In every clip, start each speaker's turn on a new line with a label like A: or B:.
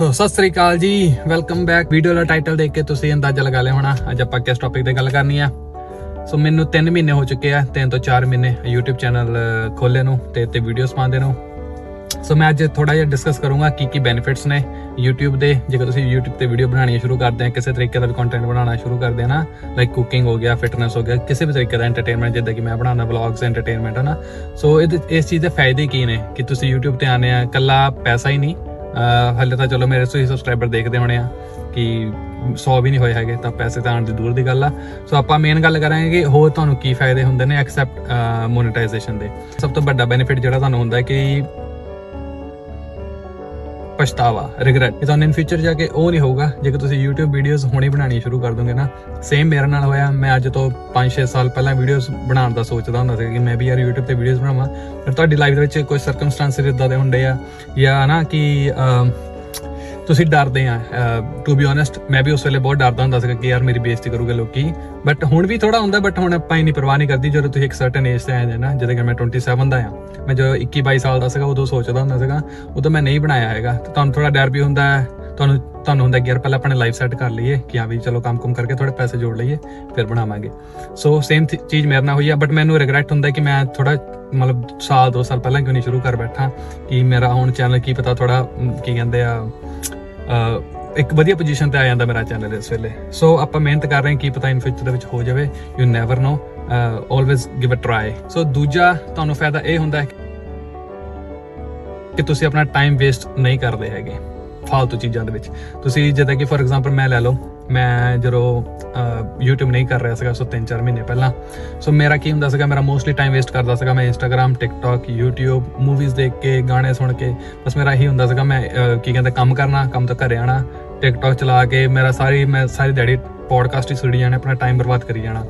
A: ਸੋ Sat Sri Akal ji welcome back video ਦਾ title ਦੇਖ ਕੇ ਤੁਸੀਂ ਅੰਦਾਜ਼ਾ ਲਗਾ ਲਿਆ ਹੋਣਾ, ਅੱਜ ਆਪਾਂ ਕਿਸ ਟੌਪਿਕ ਤੇ ਗੱਲ ਕਰਨੀ ਆ। ਸੋ ਮੈਨੂੰ 3 ਮਹੀਨੇ ਹੋ ਚੁੱਕੇ ਆ 3 ਤੋਂ 4 ਮਹੀਨੇ YouTube ਚੈਨਲ ਖੋਲੇ ਨੂੰ ਤੇ ਤੇ ਵੀਡੀਓਜ਼ ਪਾਉਂਦੇ ਨੂੰ। ਸੋ ਮੈਂ ਅੱਜ ਥੋੜਾ ਜਿਹਾ ਡਿਸਕਸ ਕਰੂੰਗਾ ਕੀ ਕੀ ਬੈਨੀਫਿਟਸ ਨੇ YouTube ਦੇ। ਜੇਕਰ ਤੁਸੀਂ YouTube ਤੇ ਵੀਡੀਓ ਬਣਾਉਣੀ ਸ਼ੁਰੂ ਕਰਦੇ ਆ, ਕਿਸੇ ਤਰੀਕੇ ਦਾ ਵੀ ਕੰਟੈਂਟ ਬਣਾਉਣਾ ਸ਼ੁਰੂ ਕਰਦੇ ਆ ਨਾ ਲਾਈਕ ਕੁਕਿੰਗ ਹੋ ਗਿਆ ਫਿਟਨੈਸ ਹੋ ਗਿਆ, ਕਿਸੇ ਵੀ ਤਰੀਕੇ ਦਾ ਐਂਟਰਟੇਨਮੈਂਟ ਜਿੱਦਾਂ ਕਿ ਮੈਂ ਬਣਾਉਣਾ ਵਲੌਗਸ ਐਂਟਰਟੇਨਮੈਂਟ ਹੈ ਨਾ ਸੋ ਇਹਦੇ- ਇਸ ਚੀਜ਼ ਦੇ ਫਾਇਦੇ ਕੀ ਨੇ ਕਿ ਤੁਸੀਂ YouTube ਤੇ ਆਨੇ ਆ ਕੱਲਾ ਪੈਸਾ ਹੀ ਨਹੀਂ। ਹਾਲੇ ਤਾਂ ਚਲੋ ਮੇਰੇ ਤੁਸੀਂ ਸਬਸਕ੍ਰਾਈਬਰ ਦੇਖਦੇ ਹੋਣੇ ਆ ਕਿ 100 ਵੀ ਨਹੀਂ ਹੋਏ ਹੈਗੇ, ਤਾਂ ਪੈਸੇ ਤਾਂ ਆਉਣ ਦੀ ਦੂਰ ਦੀ ਗੱਲ ਆ। ਸੋ ਆਪਾਂ ਮੇਨ ਗੱਲ ਕਰਾਂਗੇ ਕਿ ਹੋਰ ਤੁਹਾਨੂੰ ਕੀ ਫਾਇਦੇ ਹੁੰਦੇ ਨੇ ਐਕਸੈਪਟ ਮੋਨੇਟਾਈਜੇਸ਼ਨ ਦੇ। ਸਭ ਤੋਂ ਵੱਡਾ ਬੈਨੀਫਿਟ ਜਿਹੜਾ ਤੁਹਾਨੂੰ ਹੁੰਦਾ ਹੈ ਕਿ ਪਛਤਾਵਾ ਰਿਗਰੈਟ ਇਹ ਤੁਹਾਨੂੰ ਇਨ ਫਿਊਚਰ ਜਾ ਕੇ ਉਹ ਨਹੀਂ ਹੋਊਗਾ, ਜੇਕਰ ਤੁਸੀਂ YouTube ਵੀਡੀਓਜ਼ ਹੁਣੇ ਬਣਾਉਣੀ ਸ਼ੁਰੂ ਕਰ ਦੋਗੇ ਨਾ ਸੇਮ ਮੇਰੇ ਨਾਲ ਹੋਇਆ, ਮੈਂ ਅੱਜ ਤੋਂ 5-6 ਸਾਲ ਪਹਿਲਾਂ ਵੀਡੀਓਜ਼ ਬਣਾਉਣ ਦਾ ਸੋਚਦਾ ਹੁੰਦਾ ਸੀ ਕਿ ਮੈਂ ਵੀ ਯਾਰ YouTube ਤੇ ਵੀਡੀਓਜ਼ ਬਣਾਵਾਂ, ਪਰ ਤੁਹਾਡੀ ਲਾਈਫ ਦੇ ਵਿੱਚ ਕੋਈ ਸਰਕਮਸਟੈਂਸਸ ਇਦਾਂ ਦੇ ਹੁੰਦੇ ਆ, ਜਾਂ ਨਾ ਕਿ ਤੁਸੀਂ ਡਰਦੇ ਆ ਟੂ ਬੀ ਓਨੈਸਟ ਮੈਂ ਵੀ ਉਸ ਵੇਲੇ ਬਹੁਤ ਡਰਦਾ ਹੁੰਦਾ ਸੀ ਕਿ ਯਾਰ ਮੇਰੀ ਬੇਇੱਜ਼ਤੀ ਕਰੂਗੇ ਲੋਕੀ। ਬਟ ਹੁਣ ਵੀ ਥੋੜਾ ਹੁੰਦਾ ਬਟ ਹੁਣ ਆਪਾਂ ਇੰਨੀ ਪਰਵਾਹ ਨਹੀਂ ਕਰਦੀ, ਜਦੋਂ ਤੁਸੀਂ ਇੱਕ ਸਰਟਨ ਏਜ ਤੇ ਆਏ ਜੇ ਨਾ, ਜਦੋਂ ਕਿ ਮੈਂ 27 ਦਾ ਆ। ਮੈਂ ਜਦੋਂ 21 22 ਸਾਲ ਦਾ ਸੀਗਾ, ਉਦੋਂ ਸੋਚਦਾ ਹੁੰਦਾ ਸੀਗਾ, ਉਦੋਂ ਮੈਂ ਨਹੀਂ ਬਣਾਇਆ ਹੈਗਾ। ਤੇ ਤੁਹਾਨੂੰ ਥੋੜਾ ਡਰ ਵੀ ਹੁੰਦਾ ਹੈ ਤੁਹਾਨੂੰ ਤੁਹਾਨੂੰ ਹੁੰਦਾ ਕਿ ਯਾਰ ਪਹਿਲਾਂ ਆਪਣੇ ਲਾਈਫ ਸੈੱਟ ਕਰ ਲਈਏ, ਕਿ ਹਾਂ ਵੀ ਚਲੋ ਕੰਮ ਕੁਮ ਕਰਕੇ ਥੋੜੇ ਪੈਸੇ ਜੋੜ ਲਈਏ, ਫਿਰ ਬਣਾਵਾਂਗੇ। ਸੋ ਸੇਮ ਚੀਜ਼ ਮੇਰੇ ਨਾਲ ਹੋਈ ਆ ਬਟ ਮੈਨੂੰ ਰਿਗਰੈਟ ਹੁੰਦਾ ਕਿ ਮੈਂ ਥੋੜਾ ਮਤਲਬ ਸਾਲ, ਦੋ ਸਾਲ ਪਹਿਲਾਂ ਕਿਉਂ ਨਹੀਂ ਸ਼ੁਰੂ ਕਰ ਬੈਠਾ, ਕਿ ਮੇਰਾ ਹੁਣ ਚੈਨਲ ਕੀ ਪਤਾ ਥੋੜਾ ਕੀ ਕਹਿੰਦੇ ਆ ਇੱਕ ਵਧੀਆ ਪੋਜੀਸ਼ਨ ਤੇ ਆ ਜਾਂਦਾ ਮੇਰਾ ਚੈਨਲ ਇਸ ਵੇਲੇ। ਸੋ ਆਪਾਂ ਮਿਹਨਤ ਕਰ ਰਹੇ ਹਾਂ, ਕੀ ਪਤਾ ਇਨ ਫਿਊਚਰ ਦੇ ਵਿੱਚ ਹੋ ਜਾਵੇ। You never know always give a try so ਦੂਜਾ ਤੁਹਾਨੂੰ ਫਾਇਦਾ ਇਹ ਹੁੰਦਾ ਹੈ ਕਿ ਤੁਸੀਂ ਆਪਣਾ ਟਾਈਮ ਵੇਸਟ ਨਹੀਂ ਕਰਦੇ ਹੈਗੇ, ਫਾਲਤੂ ਚੀਜ਼ਾਂ ਦੇ ਵਿੱਚ। ਤੁਸੀਂ ਜਿੱਦਾਂ ਕਿ ਫੋਰ ਐਗਜ਼ਾਮਪਲ ਮੈਂ ਲੈ ਲਓ ਮੈਂ ਜਦੋਂ ਅਹ, YouTube ਨਹੀਂ ਕਰ ਰਿਹਾ ਸੀਗਾ ਸੋ 3-4 ਮਹੀਨੇ ਪਹਿਲਾਂ। ਸੋ ਮੇਰਾ ਕੀ ਹੁੰਦਾ ਸੀਗਾ ਮੇਰਾ ਮੋਸਟਲੀ ਟਾਈਮ ਵੇਸਟ ਕਰਦਾ ਸੀਗਾ ਮੈਂ Instagram TikTok YouTube ਮੂਵੀਜ਼ ਦੇਖ ਕੇ ਗਾਣੇ ਸੁਣ ਕੇ। ਬਸ ਮੇਰਾ ਇਹੀ ਹੁੰਦਾ ਸੀਗਾ ਮੈਂ ਕੀ ਕਹਿੰਦੇ ਕੰਮ ਕਰਨਾ ਕੰਮ ਤੋਂ ਘਰੇ ਆਣਾ TikTok ਚਲਾ ਕੇ ਮੇਰਾ ਸਾਰੀ ਮੈਂ ਸਾਰੀ ਦਿਹਾੜੀ ਪੋਡਕਾਸਟ ਹੀ ਸੁਣੀ ਜਾਣਾ ਆਪਣਾ ਟਾਈਮ ਬਰਬਾਦ ਕਰੀ ਜਾਣਾ।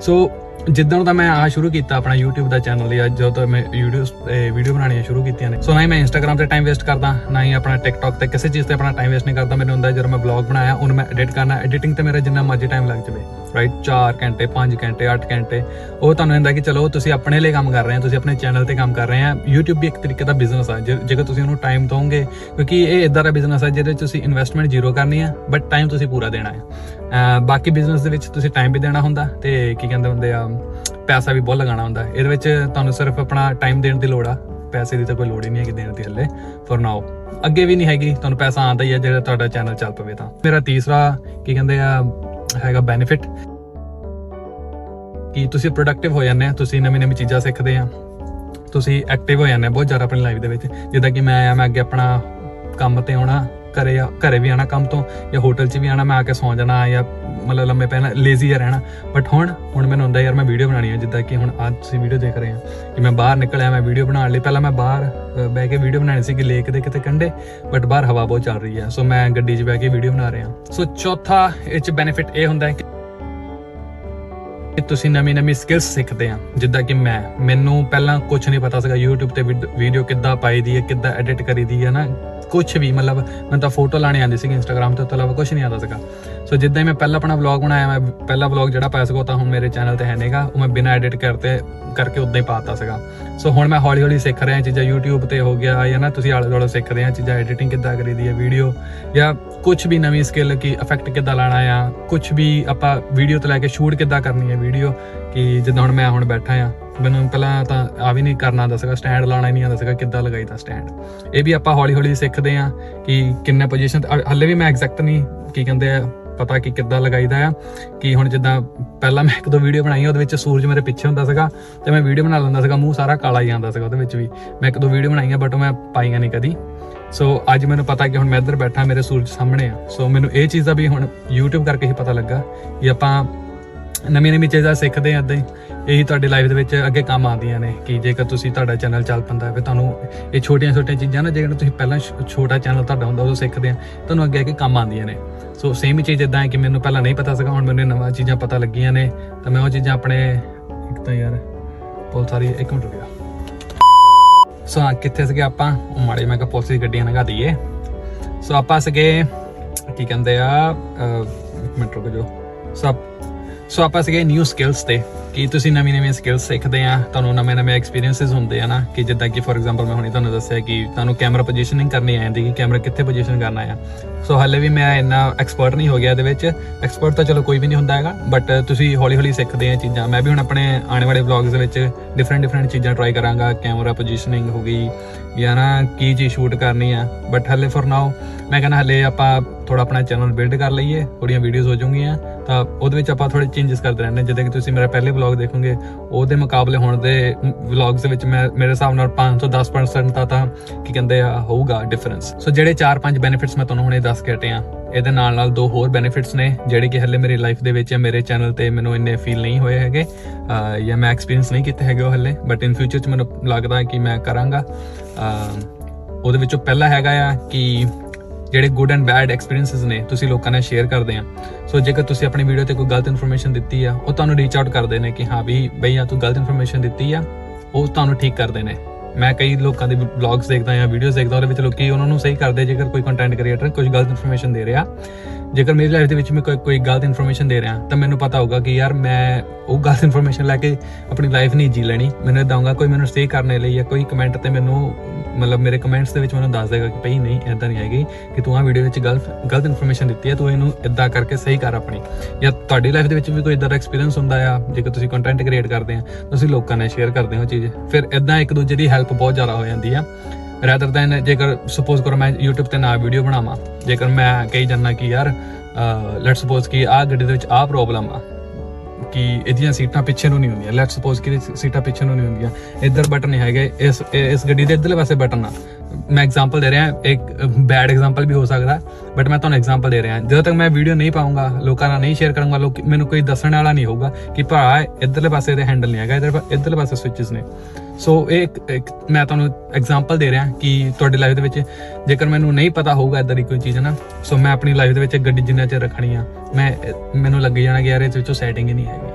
A: ਸੋ ਜਿੱਦਣ ਦਾ ਮੈਂ ਆਹ ਸ਼ੁਰੂ ਕੀਤਾ ਆਪਣਾ YouTube ਦਾ ਚੈਨਲ ਜਾਂ ਜਦੋਂ ਤੋਂ ਮੈਂ ਵੀਡੀਓਸ ਵੀਡੀਓ ਬਣਾਉਣੀਆਂ ਸ਼ੁਰੂ ਕੀਤੀਆਂ ਨੇ। ਸੋ ਨਾ ਹੀ ਮੈਂ Instagram ਤੇ ਟਾਈਮ ਵੇਸਟ ਕਰਦਾ, ਨਾ ਹੀ ਆਪਣਾ TikTok ਤੇ ਕਿਸੇ ਚੀਜ਼ ਤੇ ਆਪਣਾ ਟਾਈਮ ਵੇਸਟ ਨਹੀਂ ਕਰਦਾ। ਮੈਨੂੰ ਹੁੰਦਾ ਜਦੋਂ ਮੈਂ ਵਲੌਗ ਬਣਾਇਆ, ਉਹਨੂੰ ਮੈਂ ਐਡਿਟ ਕਰਨਾ ਐਡੀਟਿੰਗ ਤੇ ਮੇਰਾ ਜਿੰਨਾ ਮਰਜ਼ੀ ਟਾਈਮ ਲੱਗ ਜਾਵੇ ਰਾਈਟ 4 ਘੰਟੇ 5 ਘੰਟੇ 8 ਘੰਟੇ। ਉਹ ਤੁਹਾਨੂੰ ਹੁੰਦਾ ਕਿ ਚਲੋ ਤੁਸੀਂ ਆਪਣੇ ਲਈ ਕੰਮ ਕਰ ਰਹੇ ਹੋ, ਤੁਸੀਂ ਆਪਣੇ ਚੈਨਲ ਤੇ ਕੰਮ ਕਰ ਰਹੇ ਆ YouTube ਵੀ ਇੱਕ ਤਰੀਕੇ ਦਾ ਬਿਜ਼ਨਸ ਆ। ਜੇ- ਜੇਕਰ ਤੁਸੀਂ ਉਹਨੂੰ ਟਾਈਮ ਦੋਗੇ ਕਿਉਂਕਿ ਇਹ ਇਦਾਂ ਦਾ ਬਿਜ਼ਨਸ ਹੈ ਜਿਹਦੇ 'ਚ ਤੁਸੀਂ ਇਨਵੈਸਟਮੈਂਟ ਜ਼ੀਰੋ ਕਰਨੀ ਆ ਬਟ ਟਾਈਮ ਤੁਸੀਂ ਪੂਰਾ ਦੇਣਾ ਹੈ ਬਾਕੀ ਬਿਜ਼ਨਸ ਦੇ ਵਿੱਚ ਤੁਸੀਂ ਟਾਈਮ ਵੀ ਦੇਣਾ ਹੁੰਦਾ ਤੇ ਕੀ ਕਹਿੰਦੇ ਹੁੰਦੇ ਆ ਪੈਸਾ ਵੀ ਬਹੁਤ ਲਗਾਉਣਾ ਹੁੰਦਾ। ਇਹਦੇ ਵਿੱਚ ਤੁਹਾਨੂੰ ਸਿਰਫ ਆਪਣਾ ਟਾਈਮ ਦੇਣ ਦੀ ਲੋੜ ਆ। ਪੈਸੇ ਦੀ ਤਾਂ ਕੋਈ ਲੋੜ ਹੀ ਨਹੀਂ ਹੈ ਕਿ ਦੇਣ ਦੀ ਹੱਲੇ। ਫॉर ਨਾਓ ਅੱਗੇ ਵੀ ਨਹੀਂ ਹੈਗੀ। ਤੁਹਾਨੂੰ ਪੈਸਾ ਆਉਂਦਾ ਹੀ ਹੈ ਜਿਹੜਾ ਤੁਹਾਡਾ ਚੈਨਲ ਚੱਲ ਪਵੇ ਤਾਂ। ਮੇਰਾ ਤੀਸਰਾ, ਕੀ ਕਹਿੰਦੇ ਆ, ਹੈਗਾ ਬੈਨੀਫਿਟ ਕਿ ਤੁਸੀਂ ਪ੍ਰੋਡਕਟਿਵ ਹੋ ਜਾਂਦੇ ਆ। ਤੁਸੀਂ ਨਵੀਂ ਨਵੀਂ ਚੀਜ਼ਾਂ ਸਿੱਖਦੇ ਆ। ਤੁਸੀਂ ਐਕਟਿਵ ਹੋ ਜਾਂਦੇ ਆ ਬਹੁਤ ਜ਼ਿਆਦਾ ਆਪਣੀ ਲਾਈਫ ਦੇ ਵਿੱਚ। ਜਿੱਦਾਂ ਕਿ ਮੈਂ ਆ, ਮੈਂ ਅੱਗੇ ਆਪਣਾ ਕੰਮ ਤੇ ਆਉਣਾ। ਘਰੇ ਆ, ਘਰੇ ਵੀ ਆਣਾ ਕੰਮ ਤੋਂ ਜਾਂ ਹੋਟਲ 'ਚ ਵੀ ਆਣਾ, ਮੈਂ ਆ ਕੇ ਸੌਂ ਜਾਣਾ ਜਾਂ ਮਤਲਬ ਲੰਮੇ ਪੈਣਾ ਲੇਜ਼ੀ ਆ ਰਹਿਣਾ। ਬਟ ਹੁਣ ਹੁਣ ਮੈਨੂੰ ਹੁੰਦਾ ਯਾਰ ਮੈਂ ਵੀਡੀਓ ਬਣਾਉਣੀ ਹੈ ਜਿੱਦਾਂ ਕਿ ਹੁਣ ਅੱਜ ਤੁਸੀਂ ਵੀਡੀਓ ਦੇਖ ਰਹੇ ਆ ਕਿ ਮੈਂ ਬਾਹਰ ਨਿਕਲਿਆ, ਮੈਂ ਵੀਡੀਓ ਬਣਾਉਣ ਲਈ ਪਹਿਲਾਂ ਮੈਂ ਬਾਹਰ ਬਹਿ ਕੇ ਵੀਡੀਓ ਬਣਾਉਣੀ ਸੀ ਕਿ ਲੇਕ ਦੇ ਕਿਤੇ ਕੰਢੇ ਬਟ ਬਾਹਰ ਹਵਾ ਬਹੁਤ ਚੱਲ ਰਹੀ ਹੈ ਸੋ ਮੈਂ ਗੱਡੀ 'ਚ ਬਹਿ ਕੇ ਵੀਡੀਓ ਬਣਾ ਰਿਹਾ। ਸੋ ਚੌਥਾ, ਇਹ 'ਚ ਬੈਨੀਫਿਟ ਇਹ ਹੁੰਦਾ ਹੈ ਕਿ ਕਿ ਤੁਸੀਂ ਨਵੀਂ ਨਵੀਂ ਸਕਿੱਲਸ ਸਿੱਖਦੇ ਆ। ਜਿੱਦਾਂ ਕਿ ਮੈਂ, ਮੈਨੂੰ ਪਹਿਲਾਂ ਕੁਝ ਨਹੀਂ ਪਤਾ ਸੀਗਾ YouTube ਤੇ ਵੀਡੀਓ ਕਿੱਦਾਂ ਪਾਈ ਦੀ ਹੈ, ਕਿੱਦਾਂ ਐਡਿਟ ਕਰੀ ਦੀ ਹੈ ਨਾ। ਕੁਝ ਵੀ ਮਤਲਬ ਮੈਨੂੰ ਤਾਂ ਫੋਟੋ ਲਾਣੇ ਆਉਂਦੀ ਸੀ Instagram ਤੇ, ਉਸ ਤੋਂ ਇਲਾਵਾ ਕੁਝ ਨਹੀਂ ਆਉਂਦਾ ਸੀਗਾ। ਸੋ ਜਿੱਦਾਂ ਹੀ ਮੈਂ ਪਹਿਲਾਂ ਆਪਣਾ ਵਲੌਗ ਬਣਾਇਆ, ਮੈਂ ਪਹਿਲਾ ਵਲੌਗ ਜਿਹੜਾ ਪਾਇਆ ਸੀਗਾ, ਉਹ ਤਾਂ ਹੁਣ ਮੇਰੇ ਚੈਨਲ ਤੇ ਹੈ ਨਹੀਂਗਾ ਉਹ ਮੈਂ ਬਿਨਾਂ ਐਡਿਟ ਕਰਤੇ ਕਰਕੇ ਉਦਾਂ ਹੀ ਪਾਤਾ ਸੀਗਾ। ਸੋ ਹੁਣ ਮੈਂ ਹੌਲੀ ਹੌਲੀ ਸਿੱਖ ਰਿਹਾ ਚੀਜ਼ਾਂ, YouTube ਤੇ ਹੋ ਗਿਆ, ਜਾਂ ਨਾ ਤੁਸੀਂ ਆਲੇ ਦੁਆਲੇ ਰਹੇ ਆ ਚੀਜ਼ਾਂ ਐਡੀਟਿੰਗ ਕਿੱਦਾਂ ਕਰੀਦੀ ਹੈ ਵੀਡੀਓ ਜਾਂ ਕੁਝ ਵੀ ਨਵੀਂ ਸਕਿੱਲ ਕੀ ਇਫੈਕਟ ਕਿੱਦਾਂ ਲਾਣਾ ਆ ਕੁਝ ਵੀ ਆਪਾਂ ਵੀਡੀਓ ਤੋਂ ਲੈ ਕੇ ਸ਼ੂਟ ਕਿੱਦਾਂ ਕਰਨੀ ਹੈ ਵੀਡੀਓ ਕਿ ਜਿੱਦਾਂ ਹੁਣ ਮੈਂ ਹੁਣ ਬੈਠਾ ਆ। ਮੈਨੂੰ ਪਹਿਲਾਂ ਤਾਂ ਆ ਵੀ ਨਹੀਂ ਕਰਨਾ ਆਉਂਦਾ ਸੀਗਾ ਸਟੈਂਡ ਲਾਣਾ ਹੀ ਨਹੀਂ ਆਉਂਦਾ ਸੀਗਾ, ਕਿੱਦਾਂ ਲਗਾਈਦਾ ਸਟੈਂਡ ਇਹ ਵੀ ਆਪਾਂ ਹੌਲੀ ਹੌਲੀ ਸਿੱਖਦੇ ਆ ਕਿ ਕਿੰਨੇ ਪੋਜੀਸ਼ਨ ਹੱਲੇ ਵੀ ਮੈਂ ਐਗਜ਼ੈਕਟ ਨਹੀਂ ਕੀ ਕਹਿੰਦੇ ਆ, ਪਤਾ ਕਿ ਕਿੱਦਾਂ ਲਗਾਈਦਾ ਆ। ਕਿ ਹੁਣ ਜਿੱਦਾਂ ਪਹਿਲਾਂ ਮੈਂ ਇੱਕ ਦੋ ਵੀਡੀਓ ਬਣਾਈਆਂ, ਉਹਦੇ ਵਿੱਚ ਸੂਰਜ ਮੇਰੇ ਪਿੱਛੇ ਹੁੰਦਾ ਸੀਗਾ ਤੇ ਮੈਂ ਵੀਡੀਓ ਬਣਾ ਲੈਂਦਾ ਸੀਗਾ, ਮੂੰਹ ਸਾਰਾ ਕਾਲਾ ਹੀ ਆਉਂਦਾ ਸੀਗਾ ਉਹਦੇ ਵਿੱਚ ਵੀ। ਮੈਂ ਇੱਕ ਦੋ ਵੀਡੀਓ ਬਣਾਈਆਂ ਬਟ ਮੈਂ ਪਾਈਆਂ ਨਹੀਂ ਕਦੀ। ਸੋ ਅੱਜ ਮੈਨੂੰ ਪਤਾ ਕਿ ਹੁਣ ਮੈਂ ਇੱਧਰ ਬੈਠਾ, ਮੇਰੇ ਸੂਰਜ ਸਾਹਮਣੇ ਆ। ਸੋ ਮੈਨੂੰ ਇਹ ਚੀਜ਼ ਦਾ ਵੀ ਹੁਣ YouTube ਕਰਕੇ ਹੀ ਪਤਾ ਲੱਗਾ ਕਿ ਆਪਾਂ ਨਵੀਂ ਨਵੀਂ ਚੀਜ਼ਾਂ ਸਿੱਖਦੇ ਆ ਇਦਾਂ ਹੀ। ਇਹੀ ਤੁਹਾਡੀ ਲਾਈਫ ਦੇ ਵਿੱਚ ਅੱਗੇ ਕੰਮ ਆਉਂਦੀਆਂ ਨੇ ਕਿ ਜੇਕਰ ਤੁਸੀਂ ਤੁਹਾਡਾ ਚੈਨਲ ਚੱਲ ਪੰਦਾ ਹੈ, ਫਿਰ ਤੁਹਾਨੂੰ ਇਹ ਛੋਟੀਆਂ ਛੋਟੀਆਂ ਚੀਜ਼ਾਂ ਨਾ ਜੇਕਰ ਤੁਸੀਂ ਪਹਿਲਾਂ ਛ- ਛੋਟਾ ਚੈਨਲ ਤੁਹਾਡਾ ਹੁੰਦਾ ਉਦੋਂ ਸਿੱਖਦੇ ਆ, ਤੁਹਾਨੂੰ ਅੱਗੇ ਅੱਗੇ ਕੰਮ ਆਉਂਦੀਆਂ ਨੇ। ਸੋ ਸੇਮ ਹੀ ਚੀਜ਼ ਇਦਾਂ ਹੈ ਕਿ ਮੈਨੂੰ ਪਹਿਲਾਂ ਨਹੀਂ ਪਤਾ ਸੀਗਾ, ਹੁਣ ਮੈਨੂੰ ਨਵਾਂ ਚੀਜ਼ਾਂ ਪਤਾ ਲੱਗੀਆਂ ਨੇ। ਤਾਂ ਮੈਂ ਉਹ ਚੀਜ਼ਾਂ ਆਪਣੇ, ਇੱਕ ਤਾਂ ਯਾਰ, ਬਹੁਤ ਸਾਰੀ, ਇੱਕ ਮਿੰਟ ਰੁਕਿਆ ਸੋ ਹਾਂ, ਕਿੱਥੇ ਸੀਗੇ ਆਪਾਂ? ਉਹ ਮਾੜੀ ਮੈਂ ਕਿਹਾ ਪੁਲਿਸ ਦੀ ਗੱਡੀਆਂ ਲਗਾ ਦਈਏ। ਸੋ ਆਪਾਂ ਸੀਗੇ, ਕੀ ਕਹਿੰਦੇ ਆ ਇੱਕ ਮਿੰਟ ਰੁਕ ਜਾਓ। ਸੋ ਆਪ- ਸੋ ਆਪਾਂ ਸੀਗੇ ਨਿਊ ਸਕਿੱਲਸ ਤੇ, ਕਿ ਤੁਸੀਂ ਨਵੀਂ ਨਵੀਂ ਸਕਿੱਲਸ ਸਿੱਖਦੇ ਆ, ਤੁਹਾਨੂੰ ਨਵੇਂ ਨਵੇਂ ਐਕਸਪੀਰੀਐਂਸਸ ਹੁੰਦੇ ਆ ਨਾ, ਕਿ ਜਿੱਦਾਂ ਕਿ ਫੋਰ ਐਗਜ਼ਾਮਪਲ ਮੈਂ ਹੁਣੇ ਤੁਹਾਨੂੰ ਦੱਸਿਆ ਕਿ ਤੁਹਾਨੂੰ ਕੈਮਰਾ ਪੋਜੀਸ਼ਨਿੰਗ ਕਰਨੀ ਆ ਜਾਂਦੀ ਕਿ ਕੈਮਰਾ ਕਿੱਥੇ ਪੋਜੀਸ਼ਨ ਕਰਨਾ ਆ। ਸੋ ਹਾਲੇ ਵੀ ਮੈਂ ਇੰਨਾ ਐਕਸਪਰਟ ਨਹੀਂ ਹੋ ਗਿਆ ਇਹਦੇ ਵਿੱਚ ਐਕਸਪਰਟ ਤਾਂ ਚਲੋ ਕੋਈ ਵੀ ਨਹੀਂ ਹੁੰਦਾ ਹੈਗਾ ਬਟ ਤੁਸੀਂ ਹੌਲੀ ਹੌਲੀ ਸਿੱਖਦੇ ਆ ਚੀਜ਼ਾਂ। ਮੈਂ ਵੀ ਹੁਣ ਆਪਣੇ ਆਉਣ ਵਾਲੇ ਵਲੌਗਸ ਦੇ ਵਿੱਚ ਡਿਫਰੈਂਟ ਡਿਫਰੈਂਟ ਚੀਜ਼ਾਂ ਟਰਾਈ ਕਰਾਂਗਾ ਕੈਮਰਾ ਪੋਜੀਸ਼ਨਿੰਗ ਹੋ ਗਈ, ਜਾਂ ਨਾ ਕੀ ਚੀਜ਼ ਸ਼ੂਟ ਕਰਨੀ ਆ ਬਟ ਹਾਲੇ ਫॉर ਨਾਓ ਮੈਂ ਕਹਿੰਦਾ ਹਾਲੇ ਆਪਾਂ ਥੋੜਾ ਆਪਣਾ ਚੈਨਲ ਬਿਲਡ ਕਰ ਲਈਏ ਥੋੜੀਆਂ ਵੀਡੀਓਜ਼ ਹੋ ਜਾਣਗੀਆਂ ਤਾਂ ਉਹਦੇ ਵਿੱਚ ਆਪਾਂ ਥੋੜੇ ਚੇਂਜਸ ਕਰਦੇ ਰਹਿੰਦੇ ਹਾਂ। ਜਿੱਦਾਂ ਕਿ ਤੁਸੀਂ ਮੇਰਾ ਪਹਿਲੇ ਵਲੌਗ ਦੇਖੋਗੇ, ਉਹਦੇ ਮੁਕਾਬਲੇ ਹੁਣ ਦੇ ਵਲੌਗਸ ਦੇ ਵਿੱਚ ਮੈਂ, ਮੇਰੇ ਹਿਸਾਬ ਨਾਲ 5 ਤੋਂ 10% ਦਾ ਤਾਂ ਕੀ ਕਹਿੰਦੇ ਆ, ਹੋਊਗਾ ਡਿਫਰੈਂਸ ਸੋ ਜਿਹੜੇ 4-5 ਬੈਨੀਫਿਟਸ ਮੈਂ ਤੁਹਾਨੂੰ ਹੁਣੇ ਦੱਸ ਕੇ ਹਟੇ ਇਹਦੇ ਨਾਲ ਨਾਲ ਦੋ ਹੋਰ ਬੈਨੀਫਿਟਸ ਨੇ, ਜਿਹੜੇ ਕਿ ਹਲੇ ਮੇਰੀ ਲਾਈਫ ਦੇ ਵਿੱਚ ਜਾਂ ਮੇਰੇ ਚੈਨਲ ਤੇ ਮੈਨੂੰ ਇੰਨੇ ਫੀਲ ਨਹੀਂ ਹੋਏ ਹੈਗੇ ਜਾਂ ਮੈਂ ਐਕਸਪੀਰੀਅੰਸ ਨਹੀਂ ਕੀਤੇ ਹੈਗੇ ਉਹ ਹਲੇ ਬਟ ਇਨ ਫਿਊਚਰ ਚ ਮੈਨੂੰ ਲੱਗਦਾ ਕਿ ਮੈਂ ਕਰਾਂਗਾ ਉਹਦੇ ਵਿੱਚੋਂ ਪਹਿਲਾ ਹੈਗਾ ਆ ਕਿ ਜਿਹੜੇ ਗੁੱਡ ਐਂਡ ਬੈਡ ਐਕਸਪੀਰੀਐਂਸਸ ਨੇ ਤੁਸੀਂ ਲੋਕਾਂ ਨਾਲ ਸ਼ੇਅਰ ਕਰਦੇ ਆ। ਸੋ ਜੇਕਰ ਤੁਸੀਂ ਆਪਣੀ ਵੀਡੀਓ ਤੇ ਕੋਈ ਗਲਤ ਇਨਫੋਰਮੇਸ਼ਨ ਦਿੱਤੀ ਆ, ਉਹ ਤੁਹਾਨੂੰ ਰੀਚ ਆਊਟ ਕਰਦੇ ਨੇ ਕਿ ਹਾਂ ਵੀ ਬਈ ਆ ਤੂੰ ਗਲਤ ਇਨਫੋਰਮੇਸ਼ਨ ਦਿੱਤੀ ਆ, ਉਹ ਤੁਹਾਨੂੰ ਠੀਕ ਕਰਦੇ ਨੇ। ਮੈਂ ਕਈ ਲੋਕਾਂ ਦੇ ਵਲੌਗਸ ਦੇਖਦਾ ਜਾਂ ਵੀਡੀਓਜ਼ ਦੇਖਦਾ, ਉਹਦੇ ਵਿੱਚ ਲੋਕੀ ਉਹਨਾਂ ਨੂੰ ਸਹੀ ਕਰਦੇ ਜੇਕਰ ਕੋਈ ਕੰਟੈਂਟ ਕ੍ਰੀਏਟਰ ਕੁਝ ਗਲਤ ਇਨਫੋਰਮੇਸ਼ਨ ਦੇ ਰਿਹਾ। ਜੇਕਰ ਮੇਰੀ ਲਾਈਫ ਦੇ ਵਿੱਚ ਮੈਂ ਕੋਈ ਕੋਈ ਗਲਤ ਇਨਫੋਰਮੇਸ਼ਨ ਦੇ ਰਿਹਾ, ਤਾਂ ਮੈਨੂੰ ਪਤਾ ਹੋਊਗਾ ਕਿ ਯਾਰ ਮੈਂ ਉਹ ਗਲਤ ਇਨਫੋਰਮੇਸ਼ਨ ਲੈ ਕੇ ਆਪਣੀ ਲਾਈਫ ਨਹੀਂ ਜੀ ਲੈਣੀ। ਮੈਨੂੰ ਇਹ ਦਊਂਗਾ ਕੋਈ ਮੈਨੂੰ ਸਟੇ ਕਰਨ ਲਈ ਜਾਂ ਕੋਈ ਕਮੈਂਟ ਤੇ ਮੈਨੂੰ ਮਤਲਬ ਮੇਰੇ ਕਮੈਂਟਸ ਦੇ ਵਿੱਚ ਮੈਨੂੰ ਦੱਸ ਦੇਗਾ ਕਿ ਭਈ ਨਹੀਂ ਇਦਾਂ ਨਹੀਂ ਹੈਗੀ ਕਿ ਤੂੰ ਆ ਵੀਡੀਓ ਵਿੱਚ ਗਲਤ ਗਲਤ ਇਨਫੋਰਮੇਸ਼ਨ ਦਿੱਤੀ ਹੈ, ਤੂੰ ਇਹਨੂੰ ਇਦਾਂ ਕਰਕੇ ਸਹੀ ਕਰ ਆਪਣੀ। ਜਾਂ ਤੁਹਾਡੀ ਲਾਈਫ ਦੇ ਵਿੱਚ ਵੀ ਕੋਈ ਇਦਾਂ ਦਾ ਐਕਸਪੀਰੀਅੰਸ ਹੁੰਦਾ ਆ, ਜੇਕਰ ਤੁਸੀਂ ਕੰਟੈਂਟ ਕ੍ਰੀਏਟ ਕਰਦੇ ਆ, ਤੁਸੀਂ ਲੋਕਾਂ ਨਾਲ ਸ਼ੇਅਰ ਕਰਦੇ ਹੋ ਚੀਜ਼, ਫਿਰ ਇਦਾਂ ਇੱਕ ਦੂਜੇ ਦੀ ਹੈਲਪ ਬਹੁਤ ਜ਼ਿਆਦਾ ਹੋ ਜਾਂਦੀ ਆ। ਰੈਦਰ ਦੈਨ ਜੇਕਰ ਸਪੋਜ਼ ਕਰੋ ਮੈਂ YouTube ਤੇ ਨਾ ਵੀਡੀਓ ਬਣਾਵਾਂ, ਜੇਕਰ ਮੈਂ ਕਹੀ ਜਾਂਦਾ ਕਿ ਯਾਰ ਲੈਟਸ ਸਪੋਜ਼ ਕਿ ਆਹ ਗੱਡੀ ਦੇ ਵਿੱਚ ਆਹ ਪ੍ਰੋਬਲਮ ਆ ਕਿ ਇਹਦੀਆਂ ਸੀਟਾਂ ਪਿੱਛੇ ਨੂੰ ਨਹੀਂ ਹੁੰਦੀਆਂ। ਲੈਟਸ ਸਪੋਜ਼ ਕਿ ਇਹਦੀ ਸੀਟਾਂ ਪਿੱਛੇ ਨੂੰ ਨਹੀਂ ਹੁੰਦੀਆਂ। ਇੱਧਰ ਬਟਨ ਹੈਗੇ। ਇਸ ਇਸ ਗੱਡੀ ਦੇ ਇੱਧਰਲੇ ਪਾਸੇ ਬਟਨ ਆ। ਮੈਂ ਐਗਜ਼ਾਮਪਲ ਦੇ ਰਿਹਾ, ਇੱਕ ਬੈਡ ਐਗਜ਼ਾਮਪਲ ਵੀ ਹੋ ਸਕਦਾ ਬਟ ਮੈਂ ਤੁਹਾਨੂੰ ਐਗਜ਼ਾਮਪਲ ਦੇ ਰਿਹਾ। ਜਦੋਂ ਤੱਕ ਮੈਂ ਵੀਡੀਓ ਨਹੀਂ ਪਾਉਂਗਾ ਲੋਕਾਂ ਨਾਲ ਨਹੀਂ ਸ਼ੇਅਰ ਕਰੂੰਗਾ, ਲੋਕ, ਮੈਨੂੰ ਕੋਈ ਦੱਸਣ ਵਾਲਾ ਨਹੀਂ ਹੋਊਗਾ ਕਿ ਭਰਾ, ਇੱਧਰਲੇ ਪਾਸੇ ਦੇ ਹੈਂਡਲ ਨਹੀਂ ਹੈਗਾ, ਇੱਧਰ ਇੱਧਰਲੇ ਪਾਸੇ ਸਵਿਚਸ ਨੇ। ਸੋ ਇਹ ਇੱਕ- ਮੈਂ ਤੁਹਾਨੂੰ ਐਗਜ਼ਾਮਪਲ ਦੇ ਰਿਹਾ ਕਿ ਤੁਹਾਡੀ ਲਾਈਫ ਦੇ ਵਿੱਚ ਜੇਕਰ ਮੈਨੂੰ ਨਹੀਂ ਪਤਾ ਹੋਊਗਾ ਇਦਾਂ ਦੀ ਕੋਈ ਚੀਜ਼ ਨਾ ਸੋ ਮੈਂ ਆਪਣੀ ਲਾਈਫ ਦੇ ਵਿੱਚ ਗੱਡੀ ਜਿੰਨਾ ਚਿਰ ਰੱਖਣੀ ਆ, ਮੈਂ, ਮੈਨੂੰ ਲੱਗ ਜਾਣਾ ਕਿ ਯਾਰ ਇਹਦੇ ਵਿੱਚੋਂ ਸੈਟਿੰਗ ਹੀ ਨਹੀਂ ਹੈਗੀ।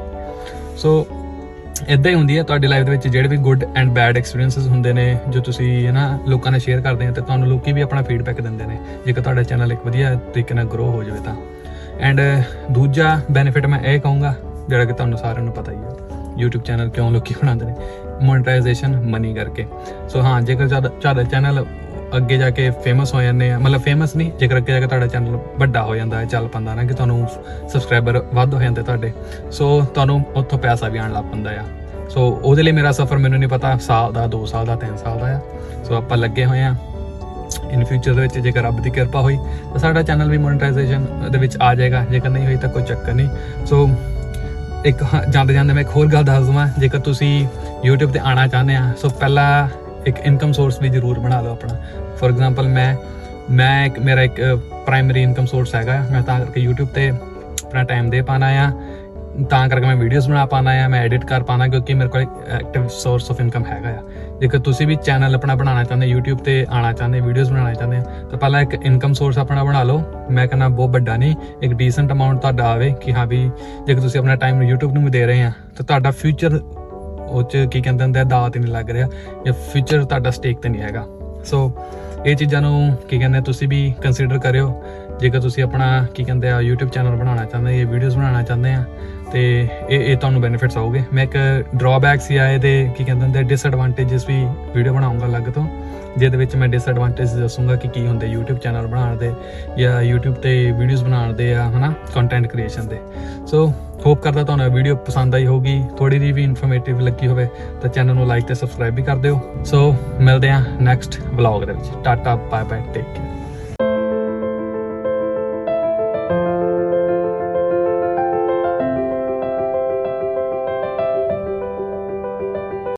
A: ਸੋ ਇਦਾਂ ਹੀ ਹੁੰਦੀ ਹੈ ਤੁਹਾਡੀ ਲਾਈਫ ਦੇ ਵਿੱਚ ਜਿਹੜੇ ਵੀ ਗੁੱਡ ਐਂਡ ਬੈਡ ਐਕਸਪੀਰੀਐਂਸਸ ਹੁੰਦੇ ਨੇ, ਜੋ ਤੁਸੀਂ, ਹੈ ਨਾ, ਲੋਕਾਂ ਨਾਲ ਸ਼ੇਅਰ ਕਰਦੇ ਆ ਤੇ ਤੁਹਾਨੂੰ ਲੋਕੀ ਵੀ ਆਪਣਾ ਫੀਡਬੈਕ ਦਿੰਦੇ ਨੇ, ਜੇਕਰ ਤੁਹਾਡਾ ਚੈਨਲ ਇੱਕ ਵਧੀਆ ਤਰੀਕੇ ਨਾਲ ਗਰੋ ਹੋ ਜਾਵੇ ਤਾਂ। ਐਂਡ ਦੂਜਾ ਬੈਨੀਫਿਟ ਮੈਂ ਇਹ ਕਹੂੰਗਾ, ਜਿਹੜਾ ਕਿ ਤੁਹਾਨੂੰ ਸਾਰਿਆਂ ਨੂੰ ਪਤਾ ਹੀ ਹੈ, YouTube ਚੈਨਲ ਕਿਉਂ ਲੋਕੀ ਬਣਾਉਂਦੇ ਨੇ? ਮੋਨਟਾਈਜੇਸ਼ਨ ਮਨੀ ਕਰਕੇ। ਸੋ ਹਾਂ, ਜੇਕਰ ਜ਼ਿਆਦਾ ਜ਼ਿਆਦਾ ਚੈਨਲ ਅੱਗੇ ਜਾ ਕੇ ਫੇਮਸ ਹੋ ਜਾਂਦੇ ਆ। ਮਤਲਬ ਫੇਮਸ ਨਹੀਂ ਜੇਕਰ ਅੱਗੇ ਜਾ ਕੇ ਤੁਹਾਡਾ ਚੈਨਲ ਵੱਡਾ ਹੋ ਜਾਂਦਾ ਹੈ ਚੱਲ ਪੰਦਾ ਨਾ ਕਿ ਤੁਹਾਨੂੰ ਸਬਸਕ੍ਰਾਈਬਰ ਵੱਧ ਹੋ ਜਾਂਦੇ ਤੁਹਾਡੇ। ਸੋ ਤੁਹਾਨੂੰ ਉੱਥੋਂ ਪੈਸਾ ਵੀ ਆਉਣ ਲੱਗ ਪੈਂਦਾ ਆ। ਸੋ ਉਹਦੇ ਲਈ ਮੇਰਾ ਸਫ਼ਰ ਮੈਨੂੰ ਨਹੀਂ ਪਤਾ ਸਾਲ ਦਾ 2 ਸਾਲ ਦਾ 3 ਸਾਲ ਦਾ ਆ। ਸੋ ਆਪਾਂ ਲੱਗੇ ਹੋਏ ਆ। ਇਨ ਫਿਊਚਰ ਦੇ ਵਿੱਚ ਜੇਕਰ ਰੱਬ ਦੀ ਕਿਰਪਾ ਹੋਈ ਤਾਂ ਸਾਡਾ ਚੈਨਲ ਵੀ ਮੋਨਟਾਈਜੇਸ਼ਨ ਦੇ ਵਿੱਚ ਆ ਜਾਏਗਾ। ਜੇਕਰ ਨਹੀਂ ਹੋਈ ਤਾਂ ਕੋਈ ਚੱਕਰ ਨਹੀਂ। ਸੋ ਇੱਕ ਹਾਂ, ਜਾਂਦੇ ਜਾਂਦੇ ਮੈਂ ਇੱਕ ਹੋਰ ਗੱਲ ਦੱਸ ਦਵਾਂ। ਜੇਕਰ ਤੁਸੀਂ YouTube ਤੇ ਆਣਾ ਚਾਹੁੰਦੇ ਆ ਸੋ ਪਹਿਲਾਂ ਇੱਕ ਇਨਕਮ ਸੋਰਸ ਵੀ ਜ਼ਰੂਰ ਬਣਾ ਲਓ ਆਪਣਾ। ਫੋਰ ਐਗਜ਼ਾਮਪਲ ਮੈਂ ਮੈਂ ਇੱਕ, ਮੇਰਾ ਇੱਕ ਪ੍ਰਾਇਮਰੀ ਇਨਕਮ ਸੋਰਸ ਹੈਗਾ। ਮੈਂ ਤਾਂ ਕਰਕੇ YouTube ਤੇ ਆਪਣਾ ਟਾਈਮ ਦੇ ਪਾਣਾ ਆ ਤਾਂ ਕਰਕੇ ਮੈਂ ਵੀਡੀਓਜ਼ ਬਣਾ ਪਾਣਾ ਆ ਮੈਂ ਐਡਿਟ ਕਰ ਪਾਣਾ ਕਿਉਂਕਿ ਮੇਰੇ ਕੋਲ ਐਕਟਿਵ ਸੋਰਸ ਆਫ ਇਨਕਮ ਹੈਗਾ ਆ। ਜੇਕਰ ਤੁਸੀਂ ਵੀ ਚੈਨਲ ਆਪਣਾ ਬਣਾਉਣਾ ਚਾਹੁੰਦੇ, YouTube ਤੇ ਆਣਾ ਚਾਹੁੰਦੇ ਵੀਡੀਓਜ਼ ਬਣਾਉਣਾ ਚਾਹੁੰਦੇ ਆ ਤਾਂ ਪਹਿਲਾਂ ਇੱਕ ਇਨਕਮ ਸੋਰਸ ਆਪਣਾ ਬਣਾ ਲਓ। ਮੈਂ ਕਹਿੰਦਾ ਬਹੁਤ ਵੱਡਾ ਨਹੀਂ, ਇੱਕ ਡੀਸੈਂਟ ਅਮਾਉਂਟ ਤੁਹਾਡਾ ਆਵੇ ਕਿ ਹਾਂ ਵੀ ਜੇਕਰ ਤੁਸੀਂ ਆਪਣਾ ਟਾਈਮ YouTube ਨੂੰ ਵੀ ਦੇ ਰਹੇ ਆ, ਤਾਂ ਤੁਹਾਡਾ ਫਿਊਚਰ ਉਹ ਚ ਕੀ ਕਹਿੰਦੇ ਹੁੰਦੇ ਆ ਦਾਅ ਤੇ ਨਹੀਂ ਲੱਗ ਰਿਹਾ ਜਾਂ ਫਿਊਚਰ ਤੁਹਾਡਾ ਸਟੇਕ ਤੇ ਨਹੀਂ ਹੈਗਾ। ਸੋ ਇਹ ਚੀਜ਼ਾਂ ਨੂੰ ਕੀ ਕਹਿੰਦੇ ਤੁਸੀਂ ਵੀ ਕੰਸੀਡਰ ਕਰਿਓ। ਜੇਕਰ ਤੁਸੀਂ ਆਪਣਾ ਕੀ ਕਹਿੰਦੇ ਆ, YouTube ਚੈਨਲ ਬਣਾਉਣਾ ਚਾਹੁੰਦੇ ਆ ਵੀਡੀਓਜ਼ ਬਣਾਉਣਾ ਚਾਹੁੰਦੇ ਆ, ਤੇ ਇਹ ਇਹ ਤੁਹਾਨੂੰ ਬੈਨੀਫਿਟਸ ਆਉਗੇ ਮੈਂ ਇੱਕ ਡਰਾਬੈਕਸ ਜਾਂ ਇਹਦੇ ਕੀ ਕਹਿੰਦੇ ਹੁੰਦੇ ਡਿਸਐਡਵਾਂਟੇजेस ਵੀ ਵੀਡੀਓ ਬਣਾਉਂਗਾ ਅਲੱਗ ਤੋਂ। ਜਿਹਦੇ ਵਿੱਚ ਮੈਂ ਡਿਸਐਡਵਾਂਟੇਜ ਦੱਸੂਗਾ ਕਿ ਕੀ ਹੁੰਦੇ YouTube ਚੈਨਲ ਬਣਾਉਣ ਦੇ ਜਾਂ YouTube ਤੇ ਵੀਡੀਓਜ਼ ਬਣਾਉਣ ਦੇ ਆ, ਹਨਾ ਕੰਟੈਂਟ ਕ੍ਰੀਏਸ਼ਨ ਦੇ। ਸੋ ਹੋਪ ਕਰਦਾ ਤੁਹਾਨੂੰ ਇਹ ਵੀਡੀਓ ਪਸੰਦ ਆਈ ਹੋਗੀ ਥੋੜੀ ਜਿਹੀ ਵੀ ਇਨਫੋਰਮੇਟਿਵ ਲੱਗੀ ਹੋਵੇ ਤਾਂ ਚੈਨਲ ਨੂੰ ਲਾਈਕ ਤੇ ਸਬਸਕ੍ਰਾਈਬ ਵੀ ਕਰ ਦਿਓ। ਸੋ ਮਿਲਦੇ ਆ ਨੈਕਸਟ ਵਲੌਗ ਦੇ ਵਿੱਚ। Tata bye bye take care